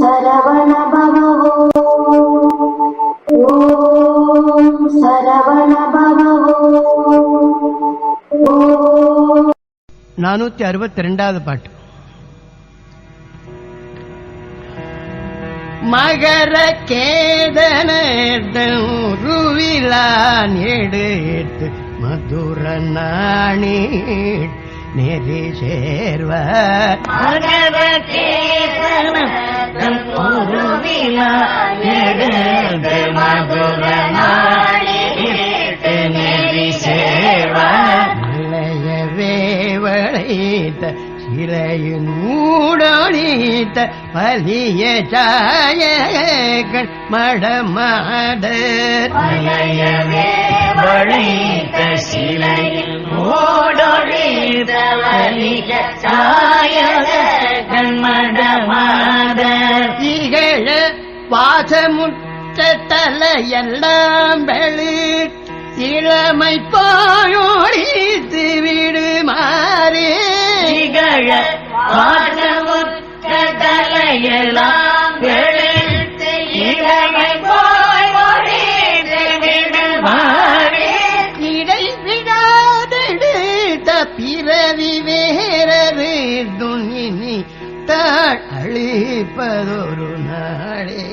சரவண பவோ ஓம் சரவண பவோ நானூத்தி அறுபத்தி ரெண்டாவது பாட்டு. மகர கேதனருவிலான் எடுத்து மதுர நாணி நெறி சேர்வர். மகர கே குருவிலா மதுர நாடிட்டு நெறி சேர்வார் மலையவே வளைத்த சிலையின் மூடொழித்த பலிய சாயகள் மடமாடர் மலையவே வழித்த சிலையில் ஓடொழித்த சாயக வாசமுற்ற தலையெல்லாம் வெளி இளமை போயொழித்து விடுமாறே திகழ வாசமுற்ற தலையெல்லாம் வெளுத்து இளமை பிறவி வேறரு துணினி தாழ் அழிப்பதொரு நாளே.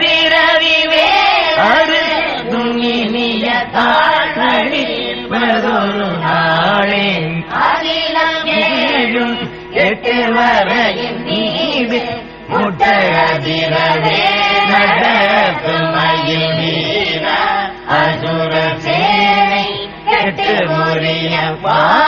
பிறவி வேறு? துணினிய தாழ்வழிப்பதொரு நாளே. அகிலம் எட்டு வரையின் மீது முட்டதிரவே நடக்கும் மயில் மீத அசுர சேனை கெட்டு முறிய பானவர்க்கு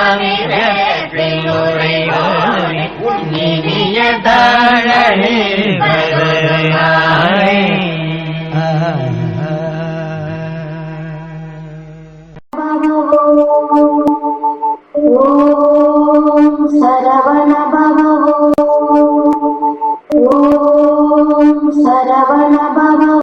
விரைவானிரேத்தில் நுழைவானில் விரைய ஞானவித்தை தாழே ஓம் சரவண பவோ